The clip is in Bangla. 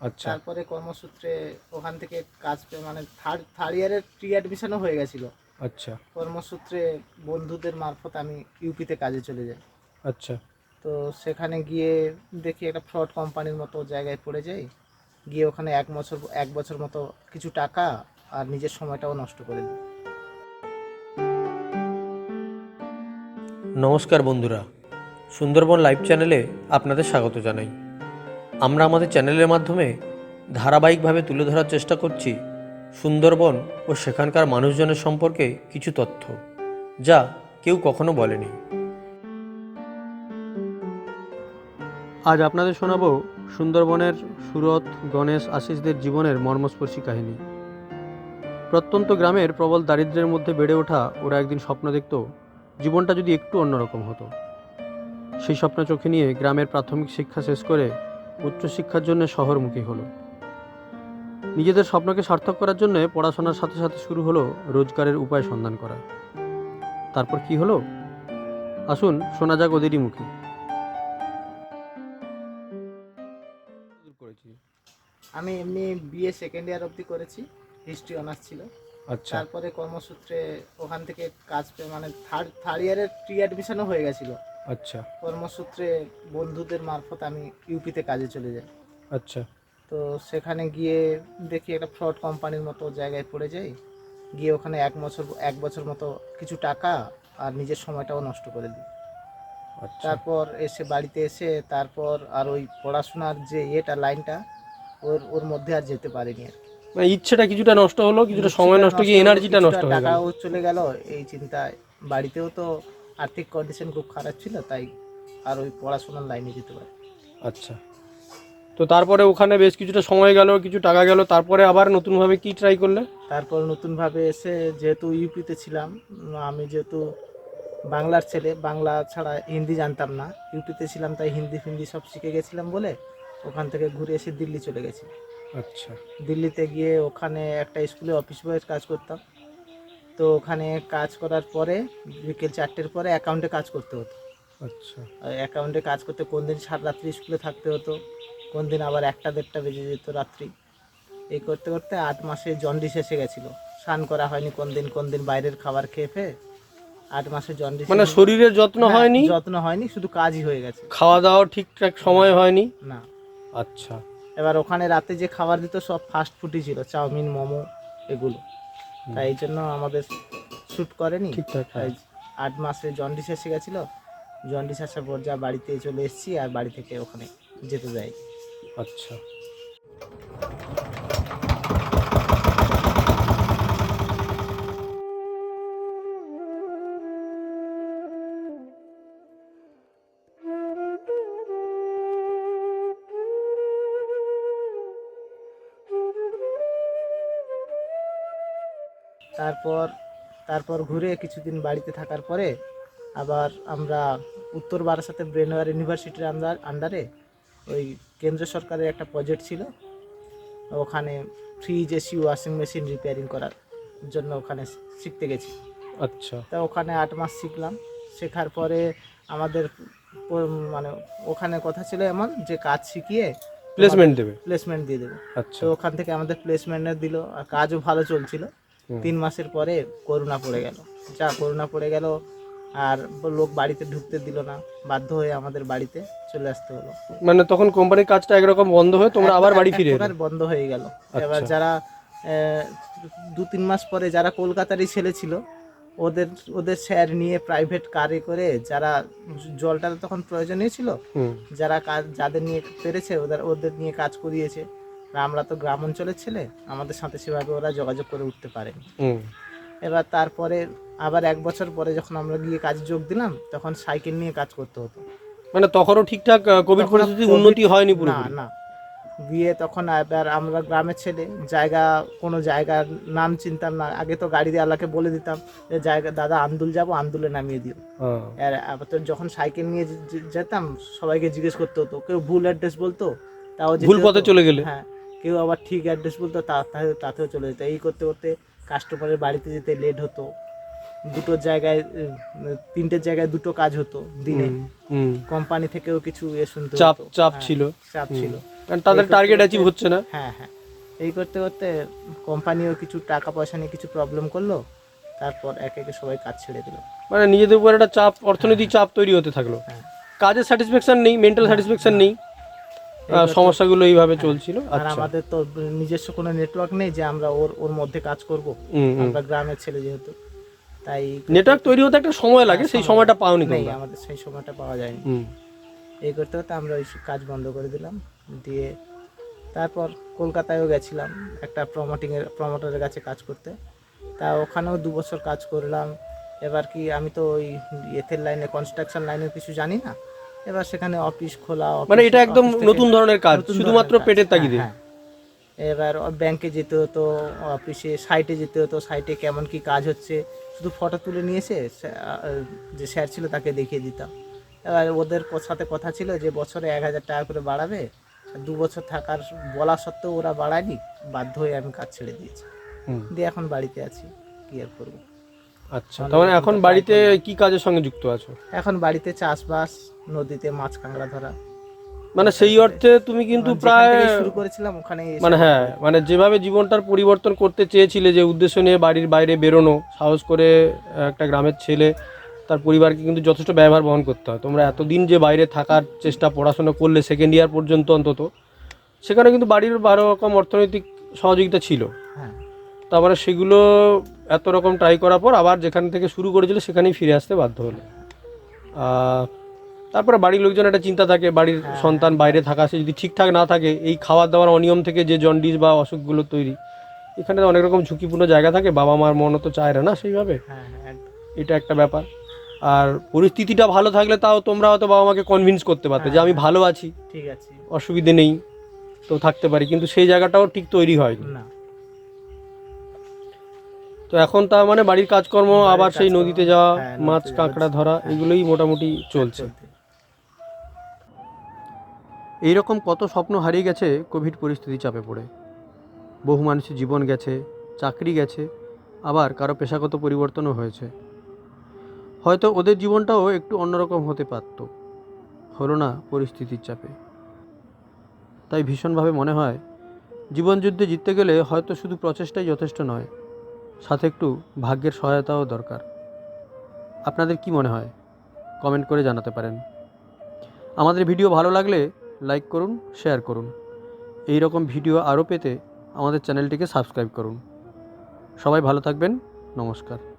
আচ্ছা। তারপরে কর্মসূত্রে ওখান থেকে কাজ পেয়ে মানে থার্ড থার্ড ইয়ারের প্রি অ্যাডমিশনও হয়ে গেছিল। আচ্ছা। কর্মসূত্রে বন্ধুদের মারফত আমি ইউপিতে কাজে চলে যাই। আচ্ছা। তো সেখানে গিয়ে দেখি একটা ফ্রড কোম্পানির মতো জায়গায় পড়ে যাই। গিয়ে ওখানে এক বছর এক বছর মতো কিছু টাকা আর নিজের সময়টাও নষ্ট করে দিই। নমস্কার বন্ধুরা। সুন্দরবন লাইভ চ্যানেলে আপনাদের স্বাগত জানাই। আমরা আমাদের চ্যানেলের মাধ্যমে ধারাবাহিকভাবে তুলে ধরার চেষ্টা করছি সুন্দরবন ও সেখানকার মানুষজনের সম্পর্কে কিছু তথ্য, যা কেউ কখনো বলেনি। আজ আপনাদের শোনাবো সুন্দরবনের সুরত, গণেশ, আশিসদের জীবনের মর্মস্পর্শী কাহিনী। প্রত্যন্ত গ্রামের প্রবল দারিদ্র্যের মধ্যে বেড়ে ওঠা ওরা একদিন স্বপ্ন দেখত, জীবনটা যদি একটু অন্যরকম হতো। সেই স্বপ্ন চোখে নিয়ে গ্রামের প্রাথমিক শিক্ষা শেষ করে উচ্চশিক্ষার জন্য শহরমুখী হলো। নিজেদের স্বপ্নকে সার্থক করার জন্য পড়াশোনার সাথে সাথে শুরু হলো রোজগারের উপায় সন্ধান করা। তারপর কি হলো? আসুন শোনা যাক ওদেরই মুখে আমি এমনি বিএ সেকেন্ড ইয়ার অবধি করেছি হিস্ট্রি অনার্স ছিল। আচ্ছা। তারপরে কর্মসূত্রে ওখান থেকে কাজ পেয়ে মানে থার্ড থার্ড ইয়ারের প্রি অ্যাডমিশনও হয়ে গেছিল। আচ্ছা। কর্মসূত্রে বন্ধুদের মারফত আমি ইউপিতে কাজে চলে যাই। আচ্ছা। তো সেখানে গিয়ে দেখি একটা ফ্রড কোম্পানির মতো জায়গায় পড়ে যাই। গিয়ে ওখানে এক বছর এক বছর মতো কিছু টাকা আর নিজের সময়টাও নষ্ট করে দিই। আচ্ছা। তারপর এসে বাড়িতে এসে তারপর আর ওই পড়াশোনার যে ইয়েটা লাইনটা ওর ওর মধ্যে আর যেতে পারিনি আর। মানে ইচ্ছেটা কিছুটা নষ্ট হলো কিছুটা সময় নষ্ট কি এনার্জিটা নষ্ট হয়ে গেল? টাকাও চলে গেল। এই চিন্তায় বাড়িতেও তো আর্থিক কন্ডিশন খুব খারাপ ছিল তাই আর ওই পড়াশোনার লাইনে যেতে পারে আচ্ছা। তো তারপরে ওখানে বেশ কিছুটা সময় গেল কিছু টাকা গেল তারপরে আবার নতুনভাবে কি ট্রাই করলে? তারপর নতুনভাবে এসে যেহেতু ইউপিতে ছিলাম আমি যেহেতু বাংলার ছেলে বাংলা ছাড়া হিন্দি জানতাম না ইউপিতে ছিলাম তাই হিন্দি ফিন্দি সব শিখে গেছিলাম বলে ওখান থেকে ঘুরে এসে দিল্লি চলে গেছি। আচ্ছা। দিল্লিতে গিয়ে ওখানে একটা স্কুলে অফিস বয়ের কাজ করতাম তো ওখানে কাজ করার পরে বিকেল চারটের পরে অ্যাকাউন্টে কাজ করতে হতো। আচ্ছা। অ্যাকাউন্টে কাজ করতে কোন দিন সাত রাত্রি স্কুলে থাকতে হতো কোন দিন আবার একটা দেড়টা বেজে যেত রাত্রি। এই করতে করতে আট মাসে জন্ডিস এসে গেছিল। স্নান করা হয়নি কোন দিন কোন দিন বাইরের খাবার খেয়ে ফেয়ে আট মাসে জন্ডিস মানে শরীরের যত্ন হ্যাঁ, হয়নি? যত্ন হয়নি শুধু কাজই হয়ে গেছে। খাওয়া দাওয়া ঠিকঠাক সময় হয়নি? না। আচ্ছা। এবার ওখানে রাতে যে খাবার দিত সব ফাস্ট ফুডই ছিল চাউমিন মোমো এগুলো। তাই এই জন্য আমাদের শ্যুট করেনি। ঠিকঠাক হ্যাঁ। আট মাসে জন্ডিস এসে গেছিল। জন্ডিস আসার পর যা বাড়িতে চলে এসেছি আর বাড়ি থেকে ওখানে যেতে যাই আচ্ছা। তারপর তারপর ঘুরে কিছুদিন বাড়িতে থাকার পরে আবার আমরা উত্তর বারাসাতে ব্রেনওয়ার ইউনিভার্সিটির আন্ডার আন্ডারে ওই কেন্দ্র সরকারের একটা প্রজেক্ট ছিল। ওখানে fridge AC washing machine repairing করার জন্য ওখানে শিখতে গেছি। আচ্ছা। তা ওখানে আট মাস শিখলাম। শেখার পরে আমাদের মানে ওখানে কথা ছিল এমন যে কাজ শিখিয়ে প্লেসমেন্ট দেবে। প্লেসমেন্ট দিয়ে দেবে। আচ্ছা। তো ওখান থেকে আমাদের প্লেসমেন্ট দিল আর কাজও ভালো চলছিল। তিন মাসের পরে করোনা পড়ে গেল। যা করোনা পড়ে গেল আর লোক বাড়িতে ঢুকতে দিল না। বাধ্য হয়ে আমাদের বাড়িতে চলে আসতে হলো। মানে তখন কোম্পানির কাজটা একরকম বন্ধ হয়ে তোমরা আবার বাড়ি ফিরে বন্ধ হয়ে গেল। এবার আচ্ছা। যারা আহ, দু তিন মাস পরে যারা কলকাতারই ছেলে ছিল ওদের ওদের স্যার নিয়ে প্রাইভেট কারে করে যারা জলটা তখন প্রয়োজনীয় ছিল যারা কাজ যাদের নিয়ে পেরেছে ওদের ওদের নিয়ে কাজ করিয়েছে আমরা তো গ্রাম অঞ্চলের ছেলে আমাদের সাথে সেভাবে ওরা যোগাযোগ করে উঠতে পারেনি। এবার তারপরে আবার এক বছর পরে যখন আমরা গিয়ে কাজে যোগ দিলাম তখন সাইকেল নিয়ে কাজ করতে হতো। মানে তখনও ঠিকঠাক কোভিড পরিস্থিতি উন্নতি হয়নি না না। গিয়ে তখন এবার আমরা গ্রামের ছেলে জায়গা কোনো জায়গার নাম চিনতাম না। আগে তো গাড়ি দিয়ে আল্লাহকে বলে দিতাম যে জায়গা দাদা আন্দুল যাব আন্দুলে নামিয়ে দিও। হ্যাঁ। আর আবার তো যখন সাইকেল নিয়ে যেতাম সবাইকে জিজ্ঞেস করতে হতো কেউ ভুল অ্যাড্রেস বলতো? তাও ভুল পথে চলে গেলে। হ্যাঁ। কেউ আবার ঠিক অ্যাড্রেস বলতো তাতেও চলে যেত। এই করতে করতে কাস্টমারের বাড়িতে যেতে লেট হতো। দুটো জায়গায় তিনটে জায়গায় দুটো কাজ হতো দিনে। কোম্পানি থেকেও কিছু এ শুনতে চাপ চাপ হ্যাঁ, ছিল। চাপ ছিল। কারণ তাদের টার্গেট অ্যাচিভ হচ্ছে না। হ্যাঁ হ্যাঁ। এই করতে করতে কোম্পানিও কিছু টাকা পয়সা নিয়ে কিছু প্রবলেম করল। তারপর একে একে সবাই কাজ ছেড়ে দিল। মানে নিজেদের উপর একটা চাপ অর্থনৈতিক চাপ তৈরি হতে থাকল। হ্যাঁ। কাজের স্যাটিসফ্যাকশন নেই মেন্টাল স্যাটিসফ্যাকশন নেই। সমস্যাগুলো এইভাবে চলছিল? আর আচ্ছা। আমাদের তো নিজস্ব কোনো নেটওয়ার্ক নেই যে আমরা ওর ওর মধ্যে কাজ করব। আমরা গ্রামের ছেলে যেহেতু। তাই নেটওয়ার্ক তৈরি হতে একটা সময় লাগে সেই সময়টা পাওনি নেই আমাদের সেই সময়টা পাওয়া যায়নি। এই করতে করতে আমরা ওই কাজ বন্ধ করে দিলাম। দিয়ে তারপর কলকাতায়ও গেছিলাম একটা প্রমোটিংয়ের প্রমোটারের কাছে কাজ করতে। তা ওখানেও দু বছর কাজ করলাম। এবার কি আমি তো ওই এথের লাইনে কনস্ট্রাকশন লাইনের কিছু জানি না। এবার সেখানে অফিস খোলা মানে এটা একদম নতুন ধরনের কাজ শুধুমাত্র পেটের তাগিদে? হ্যাঁ, হ্যাঁ। এবার ব্যাংকে যেতে হতো অফিসে সাইটে যেতে হতো সাইটে কেমন কি কাজ হচ্ছে শুধু ফটো তুলে নিয়েছে যে স্যার ছিল তাকে দেখিয়ে দিতাম। এবার ওদের সাথে কথা ছিল যে বছরে এক হাজার টাকা করে বাড়াবে দু বছর থাকার বলা সত্ত্বেও ওরা বাড়ায়নি বাধ্য হয়ে আমি কাজ ছেড়ে দিয়েছি। দিয়ে এখন বাড়িতে আছি কি আর করব? আচ্ছা। তার মানে এখন বাড়িতে কি কাজের সঙ্গে যুক্ত আছো? এখন বাড়িতে চাষবাস নদীতে মাছ কাঁকড়া ধরা। মানে সেই অর্থে তুমি কিন্তু প্রায় শুরু করেছিলাম ওখানে মানে হ্যাঁ মানে যেভাবে জীবনটার পরিবর্তন করতে চেয়েছিলে যে উদ্দেশ্য নিয়ে বাড়ির বাইরে বেরোনো সাহস করে একটা গ্রামের ছেলে তার পরিবারকে কিন্তু যথেষ্ট ব্যবহার বহন করতে হয়। তোমরা এতদিন যে বাইরে থাকার চেষ্টা পড়াশোনা করলে সেকেন্ড ইয়ার পর্যন্ত অন্তত সেখানে কিন্তু বাড়ির বারো রকম অর্থনৈতিক সহযোগিতা ছিল। তারপরে সেগুলো এত রকম ট্রাই করার পর আবার যেখান থেকে শুরু করেছিল সেখানেই ফিরে আসতে বাধ্য হলো। তারপরে বাড়ির লোকজন একটা চিন্তা থাকে বাড়ির সন্তান বাইরে থাকা সে যদি ঠিকঠাক না থাকে এই খাওয়ার দাওয়ার অনিয়ম থেকে যে জন্ডিস বা অসুখগুলো তৈরি এখানে অনেক রকম ঝুঁকিপূর্ণ জায়গা থাকে বাবা মার মনও তো চায় না সেইভাবে? হ্যাঁ হ্যাঁ। এটা একটা ব্যাপার। আর পরিস্থিতিটা ভালো থাকলে তাও তোমরা হয়তো বাবা মাকে কনভিন্স করতে পারতে যে আমি ভালো আছি। ঠিক আছে। অসুবিধে নেই তো থাকতে পারি। কিন্তু সেই জায়গাটাও ঠিক তৈরি হয় না। তো এখন তার মানে বাড়ির কাজকর্ম আবার সেই নদীতে যাওয়া হ্যাঁ, মাছ কাঁকড়া ধরা হ্যাঁ। এগুলোই মোটামুটি চলছে। চলতে। এই রকম কত স্বপ্ন হারিয়ে গেছে কোভিড পরিস্থিতি চাপে পড়ে। বহু মানুষের জীবন গেছে চাকরি গেছে আবার কারও পেশাগত পরিবর্তনও হয়েছে। হয়তো ওদের জীবনটাও একটু অন্যরকম হতে পারত। হলো না পরিস্থিতির চাপে। তাই ভীষণভাবে মনে হয় জীবনযুদ্ধে জিততে গেলে হয়তো শুধু প্রচেষ্টাই যথেষ্ট নয় সাথে একটু ভাগ্যের সহায়তাও দরকার। আপনাদের কি মনে হয়? কমেন্ট করে জানাতে পারেন। আমাদের ভিডিও ভালো লাগলে লাইক করুন, শেয়ার করুন। এই রকম ভিডিও আরও পেতে আমাদের চ্যানেলটিকে সাবস্ক্রাইব করুন। সবাই ভালো থাকবেন। নমস্কার।